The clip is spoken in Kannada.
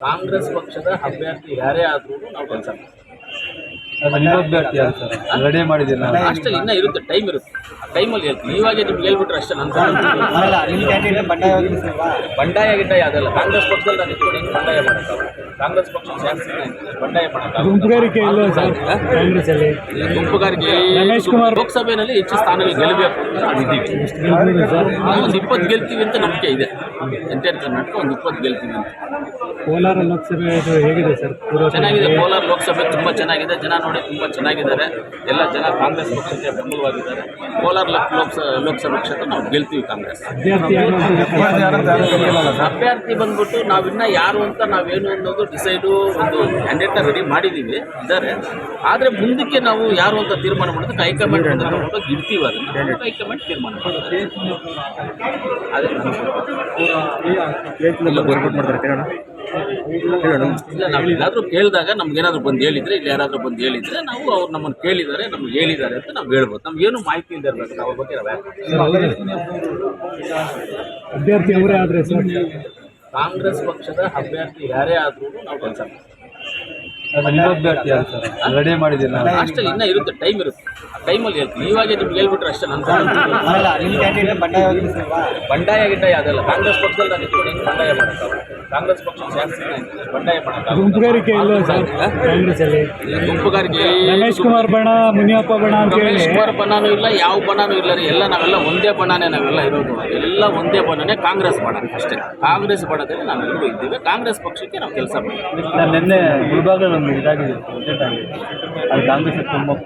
ಕಾಂಗ್ರೆಸ್ ಪಕ್ಷದ ಅಭ್ಯರ್ಥಿ ಯಾರೇ ಆದ್ರೂ ನಾವು ಕೆಲಸ ಅಭ್ಯರ್ಥಿ ಯಾರು ಸರ್? ರೆಡಿ ಮಾಡಿದ್ದೀನಿ ನಾನು ಅಷ್ಟೇ ಇನ್ನ ಇರುತ್ತೆ ಟೈಮ್ ಇರುತ್ತೆ. ಆ ಟೈಮಲ್ಲಿ ಹೇಳ್ತೀನಿ. ಇವಾಗೆ ನಿಮ್ಗೆ ಹೇಳ್ಬಿಟ್ರೆ ಅಷ್ಟೇ ನನ್ನ ಅಲ್ಲ ಬಂಡಾಯ ಗಿಡ್ಡಾಯ ಅದಲ್ಲ. ಕಾಂಗ್ರೆಸ್ ಪಕ್ಷದಲ್ಲಿ ನಾನು ಇಟ್ಕೊಂಡು ಹೆಂಗೆ ಬಂಡಾಯ ಮಾಡೋಕ್ಕಾಗಲ್ಲ ಕಾಂಗ್ರೆಸ್ ಪಕ್ಷ ಶಾಸಕ ಬಂಡಾಯ ಮಾಡೋಕ್ಕಾಗಲ್ಲ ಗುಂಪುಗಾರಿಕೆ ಇಲ್ವಾ ಸರ್? ಕಾಂಗ್ರೆಸ್ ಅಲ್ಲಿ ಗುಂಪುಗಾರಿಕೆ ರಮೇಶ್ ಕುಮಾರ್ ಲೋಕಸಭೆಯಲ್ಲಿ ಹೆಚ್ಚು ಸ್ಥಾನಗಳು ಗೆಲ್ಲಬೇಕು ಒಂದು ಇಪ್ಪತ್ತು ಗೆಲ್ತೀವಿ ಅಂತ ನಂಬಿಕೆ ಇದೆ. ಎಂಟೈರ್ ಕರ್ನಾಟಕ ಒಂದು ಇಪ್ಪತ್ತು ಗೆಲ್ತೀನಿ ಅಂತ. ಕೋಲಾರ ಲೋಕಸಭೆ ಇದು ಹೇಗಿದೆ ಸರ್? ಪೂರ್ವ ಚೆನ್ನಾಗಿದೆ. ಕೋಲಾರ ಲೋಕಸಭೆ ತುಂಬ ಚೆನ್ನಾಗಿದೆ. ಜನ ನೋಡಿ ತುಂಬ ಚೆನ್ನಾಗಿದ್ದಾರೆ. ಎಲ್ಲ ಜನ ಕಾಂಗ್ರೆಸ್ ಪಕ್ಷಕ್ಕೆ ಬೆಂಬಲವಾಗಿದ್ದಾರೆ. ಕೋಲಾರ ಲೋಕ- ಲೋಕಸ ಲೋಕಸಭಾ ಕ್ಷೇತ್ರ ನಾವು ಗೆಲ್ತೀವಿ ಕಾಂಗ್ರೆಸ್. ಅಭ್ಯರ್ಥಿ ಬಂದ್ಬಿಟ್ಟು ನಾವಿನ್ನ ಯಾರು ಅಂತ ನಾವೇನು ಅನ್ನೋದು ಡಿಸೈಡು ಒಂದು ಕ್ಯಾಂಡಿಡೇಟ್ನ ರೆಡಿ ಮಾಡಿದ್ದೀವಿ ಇದ್ದಾರೆ. ಆದರೆ ಮುಂದಕ್ಕೆ ನಾವು ಯಾರು ಅಂತ ತೀರ್ಮಾನ ಮಾಡೋದಕ್ಕೆ ಹೈಕಮಾಂಡ್ ಇಡ್ತೀವಿ ಅದನ್ನು. ಹೈಕಮಾಂಡ್ ತೀರ್ಮಾನ ಮಾಡ್ತಾರೆ ಅದೇ ಇಲ್ಲ ನಾವು ಎಲ್ಲಾದರೂ ಕೇಳಿದಾಗ ನಮ್ಗೆ ಏನಾದರೂ ಬಂದು ಹೇಳಿದ್ರೆ ಇಲ್ಲಿ ಯಾರಾದರೂ ಬಂದು ಹೇಳಿದ್ರೆ ನಾವು ಅವ್ರು ನಮ್ಮನ್ನು ಕೇಳಿದ್ದಾರೆ ನಮ್ಗೆ ಹೇಳಿದ್ದಾರೆ ಅಂತ ನಾವು ಹೇಳ್ಬೋದು. ನಮ್ಗೇನು ಮಾಹಿತಿ ಇಲ್ಲದೆ ಇರಬೇಕು ನಾವು ಅವ್ರ ಬಗ್ಗೆ ನಾವು ಅಭ್ಯರ್ಥಿ ಅವರೇ ಆದ್ರೆ ಕಾಂಗ್ರೆಸ್ ಪಕ್ಷದ ಅಭ್ಯರ್ಥಿ ಯಾರೇ ಆದ್ರೂ ನಾವು ಕೆಲಸ ಅಭ್ಯರ್ಥಿ ರೆಡಿ ಮಾಡಿದ್ದೀನಿ ನಾನು ಅಷ್ಟೇ ಇನ್ನ ಇರುತ್ತೆ ಟೈಮ್ ಇರುತ್ತೆ. ಆ ಟೈಮಲ್ಲಿ ಹೇಳ್ತೀನಿ. ಇವಾಗೆ ನಿಮ್ಗೆ ಹೇಳ್ಬಿಟ್ರೆ ಅಷ್ಟೇ ನನ್ನ ಬಂಡಾಯ ಗಿಡ್ಡಾಯ ಅದಲ್ಲ. ಕಾಂಗ್ರೆಸ್ ಪಕ್ಷದಲ್ಲಿ ನಾನು ಇಟ್ಕೊಂಡು ಹೆಂಗೆ ಬಂಡಾಯ ಮಾಡೋಕ್ಕಾಗಲ್ಲ? ಕಾಂಗ್ರೆಸ್ ಪಕ್ಷ ಜಾಸ್ತಿ ಬಂಡಾಯ ಮಾಡೋಕ್ಕಾಗಲ್ಲ? ಗುಂಪುಗಾರಿಕೆ ಇಲ್ವಾ ಸರ್. ಕಾಂಗ್ರೆಸ್ ಅಲ್ಲಿ ಗುಂಪುಗಾರಿಕೆ ರಮೇಶ್ ಕುಮಾರ್ ಬಣ ಮುನಿಯಪ್ಪ ಬಣ ಅಂತ ಹೇಳಿ. ರಮೇಶ್ ಕುಮಾರ್ ಬಣ್ಣನೂ ಇಲ್ಲ ಯಾವ ಬಣ್ಣನೂ ಇಲ್ಲ ರೀ. ಎಲ್ಲ ನಾವೆಲ್ಲ ಒಂದೇ ಬಣ್ಣನೇ ನಾವೆಲ್ಲ ಇರೋದು. ಎಲ್ಲ ಒಂದೇ ಬಣ್ಣನೇ ಕಾಂಗ್ರೆಸ್ ಬಣ್ಣ ಅಷ್ಟೇ. ಕಾಂಗ್ರೆಸ್ ಬಣದಲ್ಲಿ ನಾವೆಲ್ಲರೂ ಇದ್ದೀವಿ. ಕಾಂಗ್ರೆಸ್ ಪಕ್ಷಕ್ಕೆ ನಾವು ಕೆಲಸ ಮಾಡ್ತೀವಿ ನಾನು ನಿನ್ನೆ ಗುಲ್ಬರ್ಗ ಒಂದು ಇದಾಗಿದೆ. ಅದು ಕಾಂಗ್ರೆಸ್ ತುಂಬ